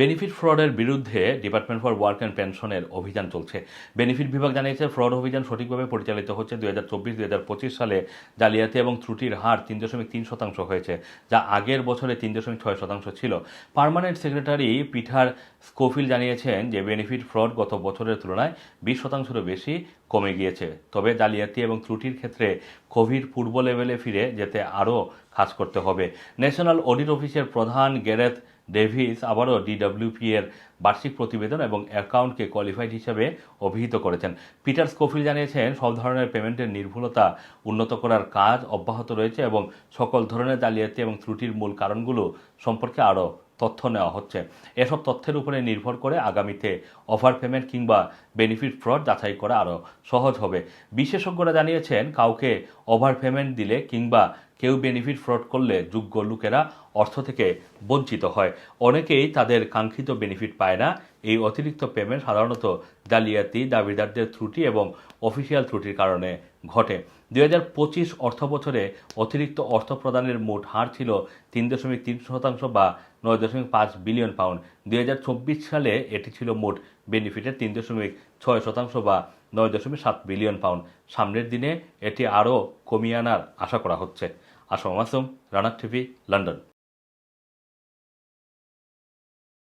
Benefit ফ্রডের বিরুদ্ধে department for work and পেনশনের অভিযান চলছে। বেনিফিট বিভাগ জানিয়েছে ফ্রড অভিযান সঠিকভাবে পরিচালিত হচ্ছে দুই হাজার চব্বিশ দুই হাজার পঁচিশ সালে। জালিয়াতি এবং ত্রুটির হার তিন দশমিক তিন শতাংশ হয়েছে, যা আগের বছরে তিন দশমিক ছয় শতাংশ ছিল। পার্মানেন্ট সেক্রেটারি পিঠার স্কোফিল জানিয়েছেন যে বেনিফিট ফ্রড গত বছরের তুলনায় বিশ শতাংশেরও বেশি কমে গিয়েছে। তবে জালিয়াতি এবং ত্রুটির ক্ষেত্রে কোভিড পূর্ব লেভেলে ফিরে যেতে আরও কাজ করতে হবে। ন্যাশনাল অডিট অফিসের প্রধান গেরেথ ডেভিস আবারও ডিডব্লিউপি এর বার্ষিক প্রতিবেদন এবং অ্যাকাউন্টকে কোয়ালিফাইড হিসেবে অভিহিত করেছেন। পিটার স্কোফিল জানিয়েছেন, সব ধরনের পেমেন্টের নির্ভুলতা উন্নত করার কাজ অব্যাহত রয়েছে এবং সকল ধরনের জালিয়াতি এবং ত্রুটির মূল কারণগুলো সম্পর্কে আরও তথ্য নেওয়া হচ্ছে। এসব তথ্যের উপরে নির্ভর করে আগামীতে অফার পেমেন্ট কিংবা বেনিফিট ফ্রড যাচাই করা আরও সহজ হবে। বিশেষজ্ঞরা জানিয়েছেন, কাউকে ওভার পেমেন্ট দিলে কিংবা কেউ বেনিফিট ফ্রড করলে যোগ্য লোকেরা অর্থ থেকে বঞ্চিত হয়। অনেকেই তাদের কাঙ্ক্ষিত বেনিফিট পায় না। এই অতিরিক্ত পেমেন্ট সাধারণত জালিয়াতি, দাবিদারদের ত্রুটি এবং অফিসিয়াল ত্রুটির কারণে ঘটে। দুই হাজার পঁচিশ অর্থ বছরে অতিরিক্ত অর্থ প্রদানের মোট হার ছিল তিন দশমিক তিন শতাংশ বা নয় দশমিক পাঁচ বিলিয়ন পাউন্ড। দুই হাজার চব্বিশ সালে এটি ছিল মোট বেনিফিটের তিন দশমিক ছয় শতাংশ বা নয় দশমিক সাত বিলিয়ন পাউন্ড। সামনের দিনে এটি আরও কমিয়ে আনার আশা করা হচ্ছে। আসম মাসুম রানার টিভি, লন্ডন।